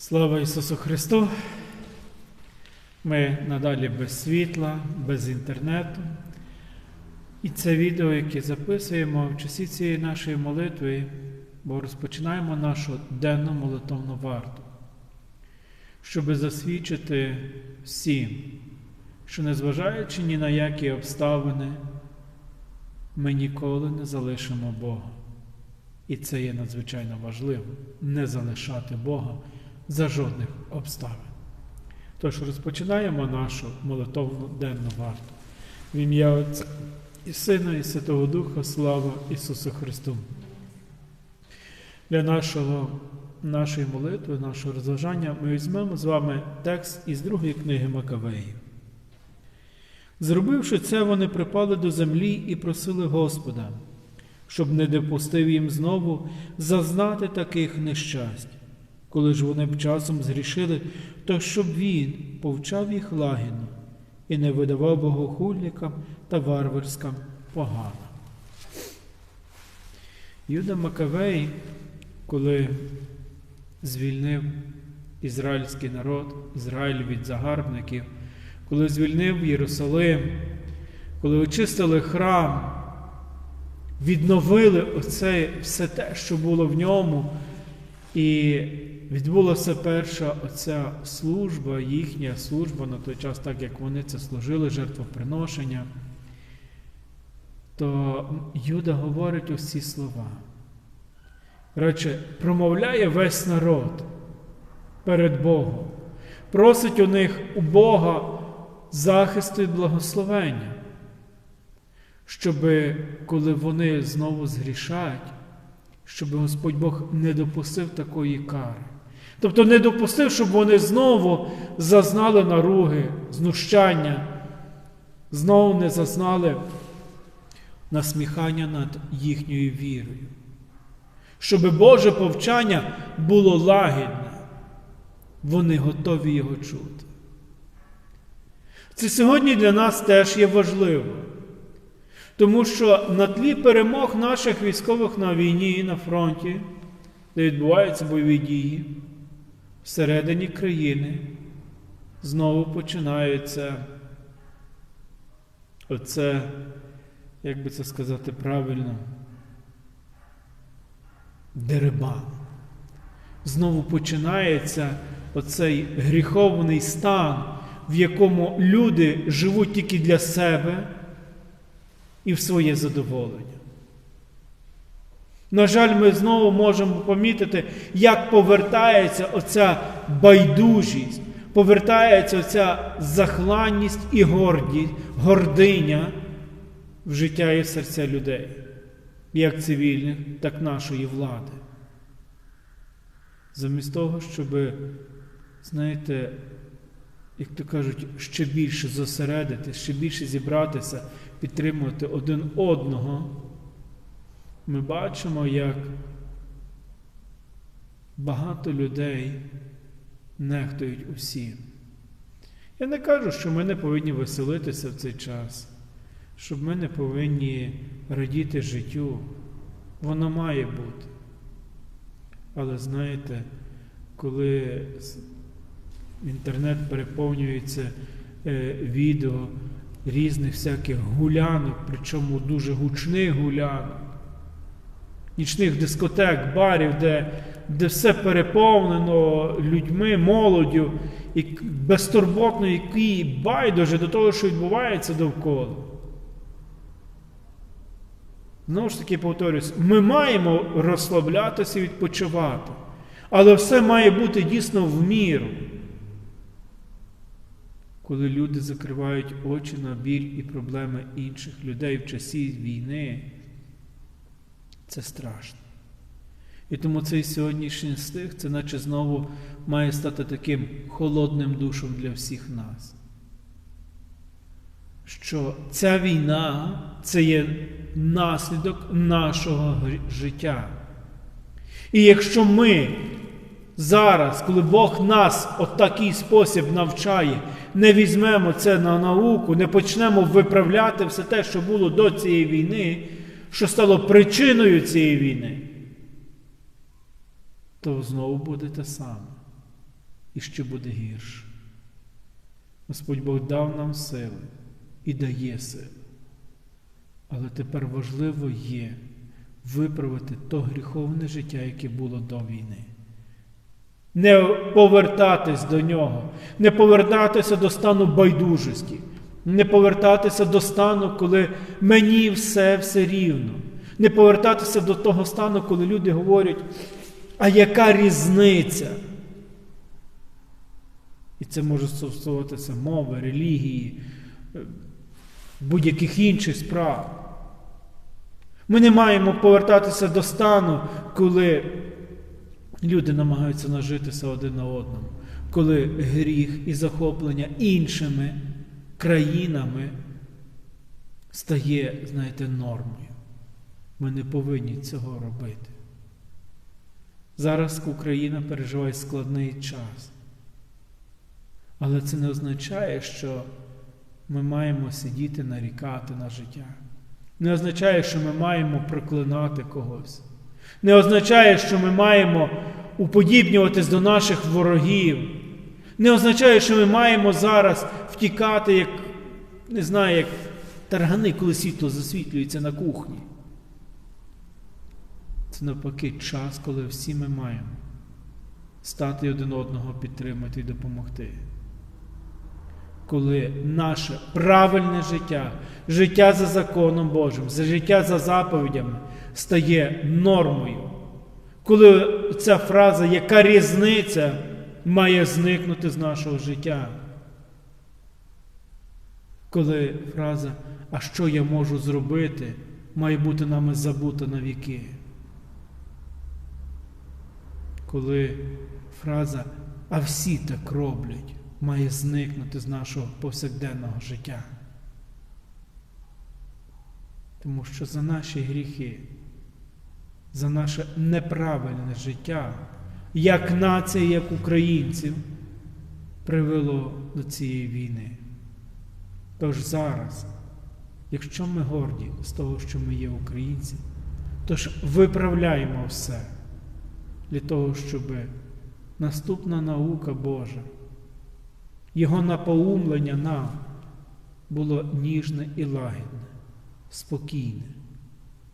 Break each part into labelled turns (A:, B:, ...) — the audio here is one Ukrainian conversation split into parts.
A: Слава Ісусу Христу! Ми надалі без світла, без інтернету. І це відео, яке записуємо в часі цієї нашої молитви, бо розпочинаємо нашу денну молитовну варту, щоб засвідчити всім, що незважаючи ні на які обставини, ми ніколи не залишимо Бога. І це є надзвичайно важливо не залишати Бога за жодних обставин. Тож розпочинаємо нашу молитовну денну варту. В ім'я Отця і Сина, і Святого Духа, слава Ісусу Христу. Для нашого, нашої молитви, нашого розважання ми візьмемо з вами текст із другої книги Макавеїв. Зробивши це, вони припали до землі і просили Господа, щоб не допустив їм знову зазнати таких нещасть. Коли ж вони часом згрішили, то щоб він повчав їх лагідно і не видавав богохульникам та варварськам погано. Юда Макавей, коли звільнив ізраїльський народ, Ізраїль від загарбників, коли звільнив Єрусалим, коли очистили храм, відновили оце все те, що було в ньому, і відбулася перша оця служба, їхня служба на той час, так як вони це служили, жертвоприношення, то Юда говорить ось ці слова. Рече, промовляє весь народ перед Богом, просить у них у Бога захисту і благословення, щоб коли вони знову згрішать, щоб Господь Бог не допустив такої кари. Тобто не допустив, щоб вони знову зазнали наруги, знущання, знову не зазнали насміхання над їхньою вірою. Щоб Боже повчання було лагідне, вони готові його чути. Це сьогодні для нас теж є важливо. Тому що на тлі перемог наших військових на війні і на фронті, де відбуваються бойові дії, всередині країни знову починається оце, як би це сказати правильно, дерибан. Знову починається оцей гріховний стан, в якому люди живуть тільки для себе і в своє задоволення. На жаль, ми знову можемо помітити, як повертається оця байдужість, повертається оця захланність і гордість, гординя в життя і в серця людей, як цивільних, так нашої влади. Замість того, щоб, знаєте, як то кажуть, ще більше зосередити, ще більше зібратися, підтримувати один одного, ми бачимо, як багато людей нехтують усім. Я не кажу, що ми не повинні веселитися в цей час, щоб ми не повинні радіти життю. Воно має бути. Але знаєте, коли інтернет переповнюється е, відео різних всяких гулянок, причому дуже гучних гулянок, нічних дискотек, барів, де де все переповнено людьми, молоддю, і безтурботно, які байдуже до того, що відбувається довкола. Знову ж таки, повторюсь, ми маємо розслаблятися і відпочивати, але все має бути дійсно в міру. Коли люди закривають очі на біль і проблеми інших людей в часі війни, це страшно. І тому цей сьогоднішній стих, це наче знову має стати таким холодним душом для всіх нас. Що ця війна це є наслідок нашого життя. І якщо ми зараз, коли Бог нас в такий спосіб навчає, не візьмемо це на науку, не почнемо виправляти все те, що було до цієї війни, що стало причиною цієї війни, то знову буде те саме. і ще буде гірше. Господь Бог дав нам сили і дає сили. Але тепер важливо є виправити то гріховне життя, яке було до війни. Не повертатись до нього, не повертатися до стану байдужості, не повертатися до стану, коли мені все все рівно, не повертатися до того стану, коли люди говорять, а яка різниця? І це може стосуватися мови, релігії, будь-яких інших справ. Ми не маємо повертатися до стану, коли люди намагаються нажитися один на одному, коли гріх і захоплення іншими країнами стає, знаєте, нормою. Ми не повинні цього робити. Зараз Україна переживає складний час. Але це не означає, що ми маємо сидіти нарікати на життя. Не означає, що ми маємо проклинати когось. Не означає, що ми маємо уподібнюватись до наших ворогів. Не означає, що ми маємо зараз втікати, як, не знаю, як таргани, коли світло засвітлюється на кухні. Це навпаки час, коли всі ми маємо стати один одного підтримати і допомогти. Коли наше правильне життя, життя за законом Божим, життя за заповідями стає нормою. Коли ця фраза, яка різниця, має зникнути з нашого життя. Коли фраза, а що я можу зробити, має бути нами забута на віки. Коли фраза, а всі так роблять, має зникнути з нашого повсякденного життя. Тому що за наші гріхи, за наше неправильне життя, як нація, як українців, привело до цієї війни. Тож зараз, якщо ми горді з того, що ми є українці, то ж виправляємо все для того, щоб наступна наука Божа, Його напоумлення нам було ніжне і лагідне, спокійне,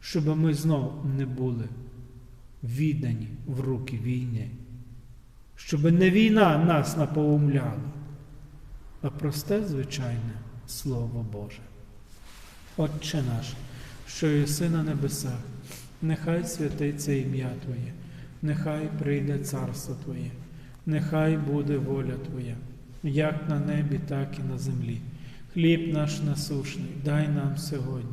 A: щоб ми знов не були віддані в руки війни, щоб не війна нас напоумляла, а просте звичайне Слово Боже. Отче наш, що єси на небесах, нехай святиться ім'я Твоє, нехай прийде царство Твоє, нехай буде воля Твоя, як на небі, так і на землі. Хліб наш насушний, дай нам сьогодні,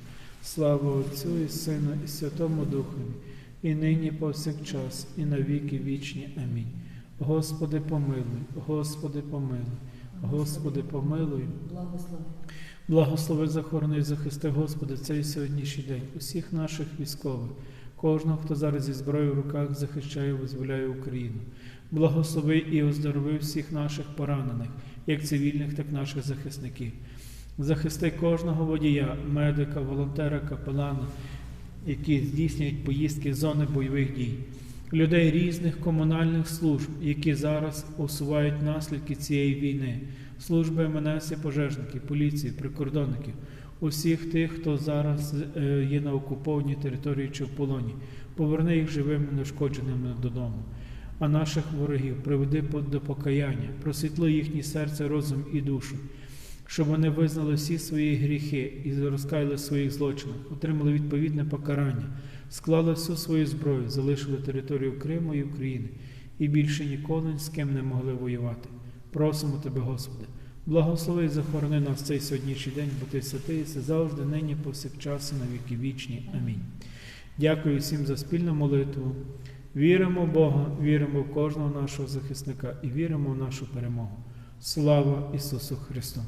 A: Слава Отцю і Сину, і Святому Духові, і нині повсякчас, і на віки вічні. Амінь. Господи, помилуй, Господи, помилуй, Господи, помилуй.
B: Благослови.
A: Благослови захорони і захисти, Господи, цей сьогоднішній день, усіх наших військових, кожного, хто зараз зі зброєю в руках захищає і визволяє Україну. Благослови і оздорови всіх наших поранених, як цивільних, так і наших захисників. Захисти кожного водія, медика, волонтера, капелана, які здійснюють поїздки з зони бойових дій, людей різних комунальних служб, які зараз усувають наслідки цієї війни, служби МНС і пожежників, поліції, прикордонників, усіх тих, хто зараз е, є на окупованій території чи в полоні. Поверни їх живими, нешкодженими додому. а наших ворогів приведи до покаяння, просвітли їхні серце, розум і душу, щоб вони визнали всі свої гріхи і розкаяли своїх злочинах, отримали відповідне покарання, склали всю свою зброю, залишили територію Криму і України і більше ніколи з ким не могли воювати. Просимо Тебе, Господи, благослови і захорони нас цей сьогоднішній день, бо Ти святий, все завжди, нині, повсякчас, і на віки вічні. Амінь. Дякую всім за спільну молитву. Віримо в Бога, віримо в кожного нашого захисника і віримо в нашу перемогу. Слава Ісусу Христу!